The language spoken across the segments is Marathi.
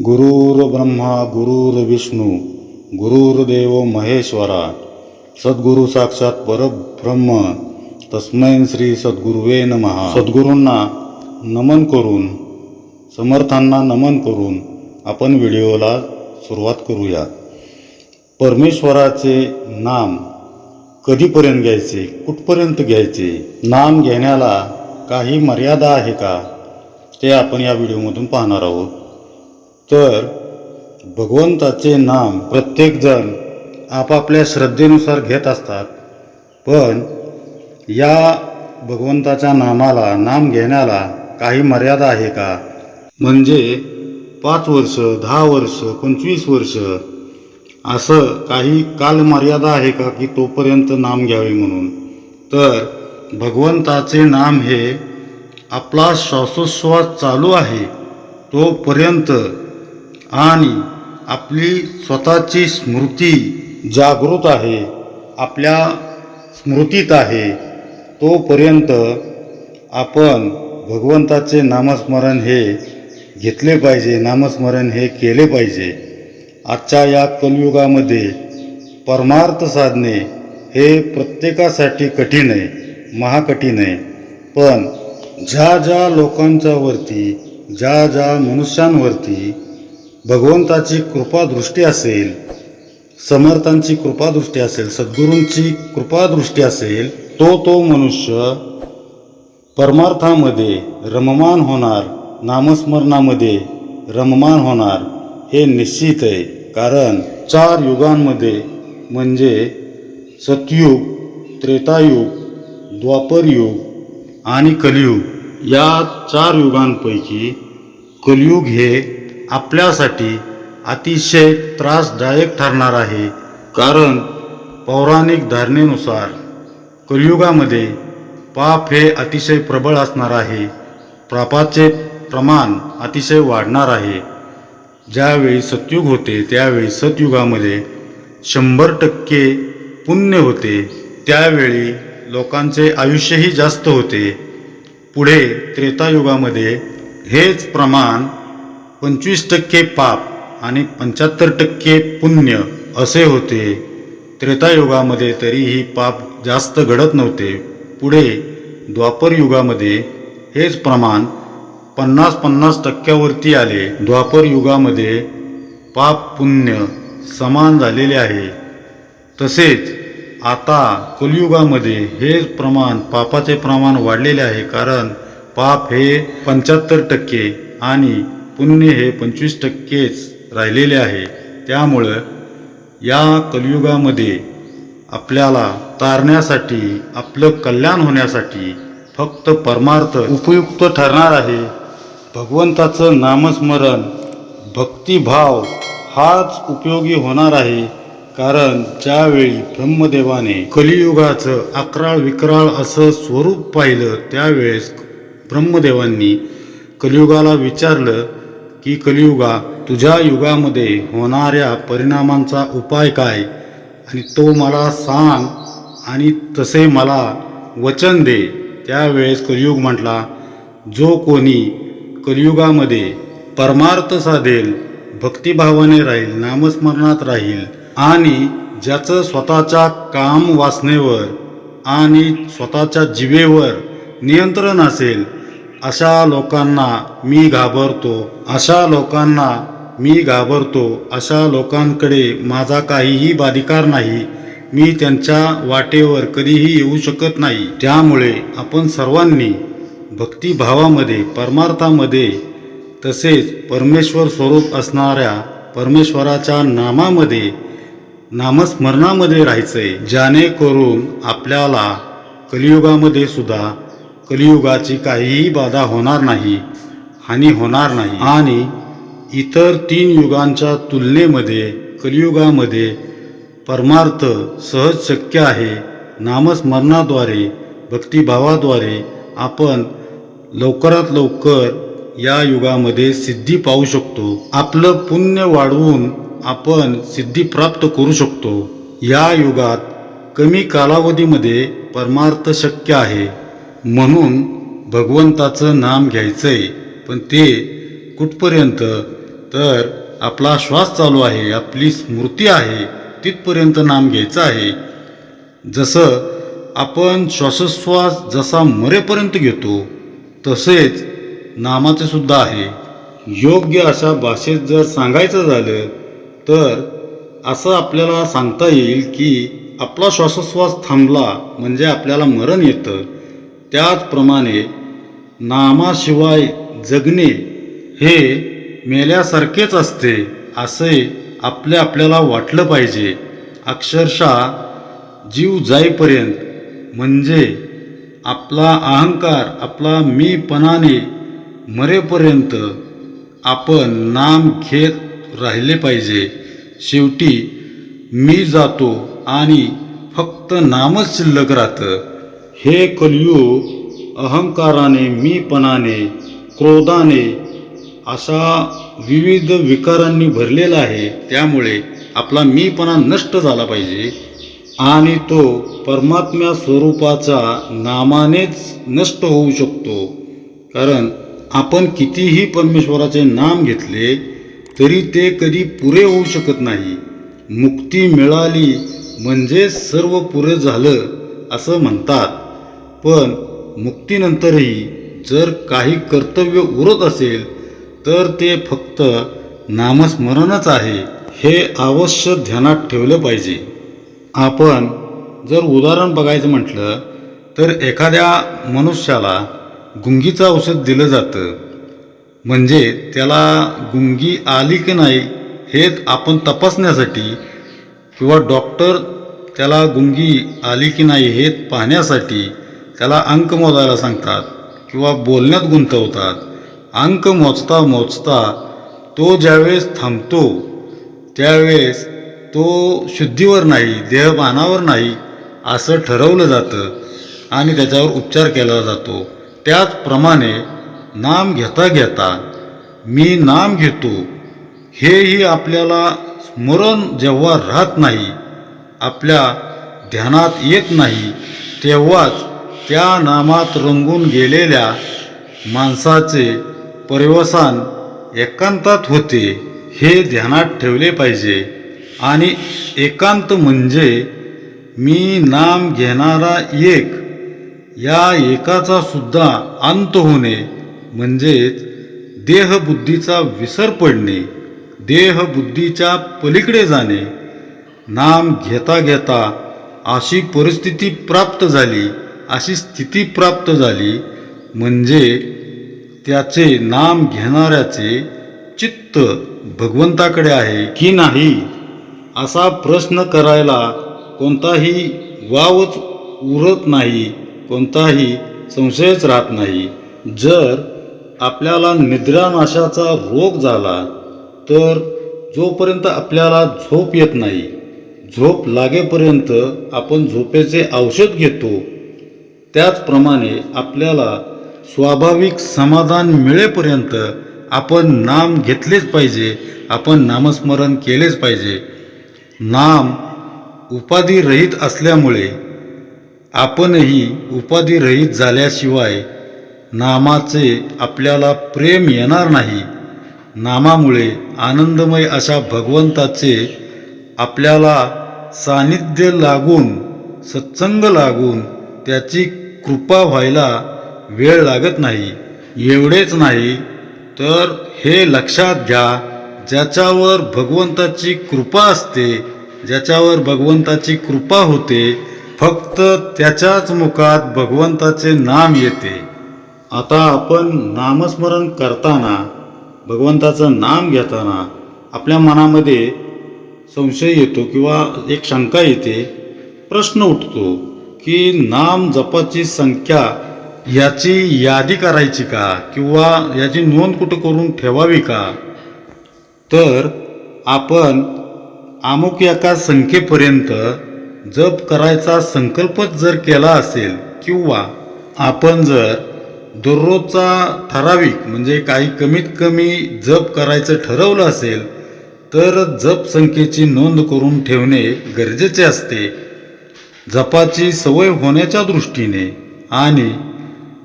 गुरुर्ब्रह्मा गुरुर्विष्णू गुरुर्देव महेश्वरा सद्गुरु साक्षात परब्रह्म तस्मै श्री सद्गुरुवे नमहा सद्गुरूंना नमन करून समर्थांना नमन करून आपण व्हिडिओला सुरुवात करूया. परमेश्वराचे नाम कधीपर्यंत घ्यायचे कुठपर्यंत घ्यायचे नाम घेण्याला काही मर्यादा आहे का ते आपण या व्हिडिओमधून पाहणार आहोत. तर भगवंताचे नाम प्रत्येकजण आपापल्या श्रद्धेनुसार घेत असतात. पण या भगवंताच्या नामाला नाम घेण्याला काही मर्यादा आहे का? म्हणजे पाच वर्ष दहा वर्ष पंचवीस वर्ष असं काही कालमर्यादा आहे का की तोपर्यंत नाम घ्यावे म्हणून? तर भगवंताचे नाम हे आपला श्वासोश्वास चालू आहे तोपर्यंत आणि आपली स्वतःची स्मृती जागृत आहे आपल्या स्मृतीत आहे तोपर्यंत आपण भगवंताचे नामस्मरण हे घेतले पाहिजे नामस्मरण हे केले पाहिजे. आजच्या या कलयुगामध्ये परमार्थ साधणे हे प्रत्येकासाठी कठीण आहे महाकठीण आहे. पण ज्या ज्या लोकांच्यावरती ज्या ज्या मनुष्यांवरती भगवंताची कृपादृष्टी असेल समर्थांची कृपादृष्टी असेल सद्गुरूंची कृपादृष्टी असेल तो तो मनुष्य परमार्थामध्ये रममान होणार नामस्मरणामध्ये रममान होणार हे निश्चित आहे. कारण चार युगांमध्ये म्हणजे सतयुग त्रेतायुग द्वापरयुग आणि कलियुग या चार युगांपैकी कलियुग हे आपल्यासाठी अतिशय त्रासदायक ठरणार आहे. कारण पौराणिक धारणेनुसार कलियुगामध्ये पाप हे अतिशय प्रबळ असणार आहे. पापाचे प्रमाण अतिशय वाढणार आहे. ज्यावेळी सतयुग होते त्यावेळी सतयुगामध्ये शंभर टक्के पुण्य होते. त्यावेळी लोकांचे आयुष्यही जास्त होते. पुढे त्रेतायुगामध्ये हेच प्रमाण पंचवीस टक्के पाप आणि पंच्याहत्तर टक्के पुण्य असे होते. त्रेतायुगामध्ये तरीही पाप जास्त घडत नव्हते. पुढे द्वापर युगामध्ये हेच प्रमाण पन्नास पन्नास टक्क्यावरती आले. द्वापर युगामध्ये पाप पुण्य समान झालेले आहे. तसेच आता कलियुगामध्ये हेच प्रमाण पापाचे प्रमाण वाढलेले आहे. कारण पाप हे पंच्याहत्तर टक्के आणि पुण्य हे पंचवीस टक्केच राहिलेले आहे. त्यामुळं या कलियुगामध्ये आपल्याला तारण्यासाठी आपलं कल्याण होण्यासाठी फक्त परमार्थ उपयुक्त ठरणार आहे. भगवंताचं नामस्मरण भक्तिभाव हाच उपयोगी होणार आहे. कारण ज्यावेळी ब्रह्मदेवाने कलियुगाचं अकराळ विकराळ असं स्वरूप पाहिलं त्यावेळेस ब्रह्मदेवांनी कलियुगाला विचारलं की कलियुगा तुझ्या युगामध्ये होणाऱ्या परिणामांचा उपाय काय? आणि तो मला सांग आणि तसे मला वचन दे. त्यावेळेस कलियुग म्हटला जो कोणी कलियुगामध्ये परमार्थ साधेल भक्तिभावाने राहील नामस्मरणात राहील आणि ज्याचं स्वतःच्या काम वासनेवर आणि स्वतःच्या जिवेवर नियंत्रण असेल अशा लोकांना मी घाबरतो अशा लोकांना मी घाबरतो अशा लोकांकडे माझा काहीही बाधिकार नाही मी त्यांच्या वाटेवर कधीही येऊ शकत नाही. त्यामुळे आपण सर्वांनी भक्तिभावामध्ये परमार्थामध्ये तसेच परमेश्वर स्वरूप असणाऱ्या परमेश्वराच्या नामामध्ये नामस्मरणामध्ये राहायचं आहे जेणेकरून आपल्याला कलियुगामध्ये सुद्धा कलियुगाची काहीही बाधा होणार नाही हानी होणार नाही. आणि इतर तीन युगांच्या तुलनेमध्ये कलियुगामध्ये परमार्थ सहज शक्य आहे. नामस्मरणाद्वारे भक्तिभावाद्वारे आपण लवकरात लवकर या युगामध्ये सिद्धी पाहू शकतो. आपलं पुण्य वाढवून आपण सिद्धी प्राप्त करू शकतो. या युगात कमी कालावधीमध्ये परमार्थ शक्य आहे. म्हणून भगवंताचं नाम घ्यायचंय. पण ते कुठपर्यंत? तर आपला श्वास चालू आहे आपली स्मृती आहे तिथपर्यंत नाम घ्यायचं आहे. जसं आपण श्वासोश्वास जसा मरेपर्यंत घेतो तसेच नामाचे सुद्धा आहे. योग्य अशा भाषेत जर सांगायचं झालं तर असं आपल्याला सांगता येईल की आपला श्वासोश्वास थांबला म्हणजे आपल्याला मरण येतं. त्याचप्रमाणे नामाशिवाय जगणे हे मेल्यासारखेच असते असे आपले आपल्याला वाटलं पाहिजे. अक्षरशः जीव जाईपर्यंत म्हणजे आपला अहंकार आपला मीपणाने मरेपर्यंत आपण नाम घेत राहिले पाहिजे. शेवटी मी जातो आणि फक्त नामच शिल्लक राहतं. हे कलियुग अहंकाराने मीपणाने क्रोधाने अशा विविध विकारांनी भरलेला आहे. त्यामुळे आपला मीपणा नष्ट झाला पाहिजे आणि तो परमात्म्या स्वरूपाचा नामानेच नष्ट होऊ शकतो. कारण आपण कितीही परमेश्वराचे नाम घेतले तरी ते कधी पुरे होऊ शकत नाही. मुक्ती मिळाली म्हणजे सर्व पुरे झालं असं म्हणतात. पण मुक्तीनंतरही जर काही कर्तव्य उरत असेल तर ते फक्त नामस्मरणच आहे हे अवश्य ध्यानात ठेवलं पाहिजे. आपण जर उदाहरण बघायचं म्हटलं तर एखाद्या मनुष्याला गुंगीचं औषध दिलं जातं. म्हणजे त्याला गुंगी आली की नाही हे आपण तपासण्यासाठी किंवा डॉक्टर त्याला गुंगी आली की नाही हे पाहण्यासाठी त्याला अंक मोजायला सांगतात किंवा बोलण्यात गुंतवतात. अंक मोजता मोजता तो ज्यावेळेस थांबतो त्यावेळेस तो शुद्धीवर नाही देहभानावर नाही असं ठरवलं जातं आणि त्याच्यावर उपचार केला जातो. त्याचप्रमाणे नाम घेता घेता मी नाम घेतो हेही आपल्याला स्मरण जेव्हा राहत नाही आपल्या ध्यानात येत नाही तेव्हाच त्या नामात रंगून गेलेल्या माणसाचे परिवसान एकांतात होते हे ध्यानात ठेवले पाहिजे. आणि एकांत म्हणजे मी नाम घेणारा एक या एकाचा सुद्धा अंत होणे म्हणजेच देहबुद्धीचा विसर पडणे देहबुद्धीच्या पलीकडे जाणे. नाम घेता घेता अशी परिस्थिती प्राप्त झाली. अशी स्थिती प्राप्त झाली म्हणजे त्याचे नाम घेणाऱ्याचे चित्त भगवंताकडे आहे की नाही असा प्रश्न करायला कोणताही वावच उरत नाही कोणताही संशयच राहत नाही. जर आपल्याला निद्रानाशाचा रोग झाला तर जोपर्यंत आपल्याला झोप येत नाही झोप लागेपर्यंत आपण झोपेचे औषध घेतो. त्याचप्रमाणे आपल्याला स्वाभाविक समाधान मिळेपर्यंत आपण नाम घेतलेच पाहिजे आपण नामस्मरण केलेच पाहिजे. नाम उपाधिरहित असल्यामुळे आपणही उपाधिरहित झाल्याशिवाय नामाचे आपल्याला प्रेम येणार नाही. नामामुळे आनंदमय अशा भगवंताचे आपल्याला सानिध्य लागून सत्संग लागून त्याची कृपा व्हायला वेळ लागत नाही एवढेच नाही तर हे लक्षात घ्या ज्याच्यावर भगवंताची कृपा असते ज्याच्यावर भगवंताची कृपा होते फक्त त्याच्याच मुखात भगवंताचे नाम येते. आता आपण नामस्मरण करताना भगवंताचं नाम घेताना आपल्या मनामध्ये संशय येतो किंवा एक शंका येते प्रश्न उठतो. की नाम जपाची संख्या याची यादी करायची का? किंवा याची नोंद कुठं करून ठेवावी का? तर आपण अमुक एका संख्येपर्यंत जप करायचा संकल्पच जर केला असेल किंवा आपण जर दररोजचा ठराविक म्हणजे काही कमीत कमी जप करायचं ठरवलं असेल तर जप संख्येची नोंद करून ठेवणे गरजेचे असते. जपाची सवय होण्याच्या दृष्टीने आणि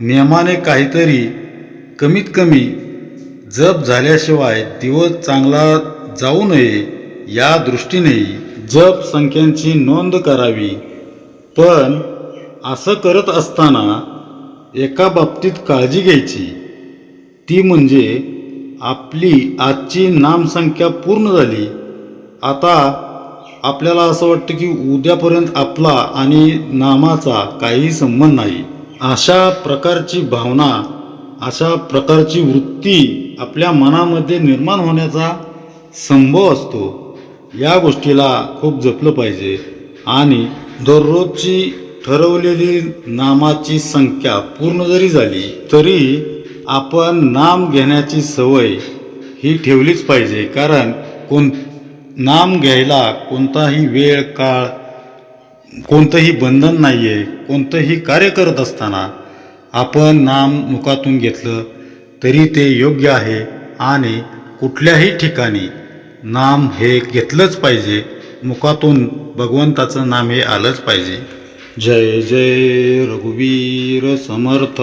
नियमाने काहीतरी कमीत कमी जप झाल्याशिवाय दिवस चांगला जाऊ नये या दृष्टीने जप संख्यांची नोंद करावी. पण असं करत असताना एका बाबतीत काळजी घ्यायची. ती म्हणजे आपली आजची नामसंख्या पूर्ण झाली. आता आपल्याला असं वाटतं की उद्यापर्यंत आपला आणि नामाचा काही संबंध नाही. अशा प्रकारची भावना अशा प्रकारची वृत्ती आपल्या मनामध्ये निर्माण होण्याचा संभव असतो. या गोष्टीला खूप जपलं पाहिजे. आणि दररोजची ठरवलेली नामाची संख्या पूर्ण जरी झाली तरी आपण नाम घेण्याची सवय ही ठेवलीच पाहिजे. कारण कोण नाम घ्यायला कोणताही वेळ काळ कोणतंही बंधन नाही आहे कोणतंही कार्य करत असताना आपण नाम मुखातून घेतलं तरी ते योग्य आहे आणि कुठल्याही ठिकाणी नाम हे घेतलंच पाहिजे मुखातून भगवंताचं नाम हे आलंच पाहिजे. जय जय रघुवीर समर्थ.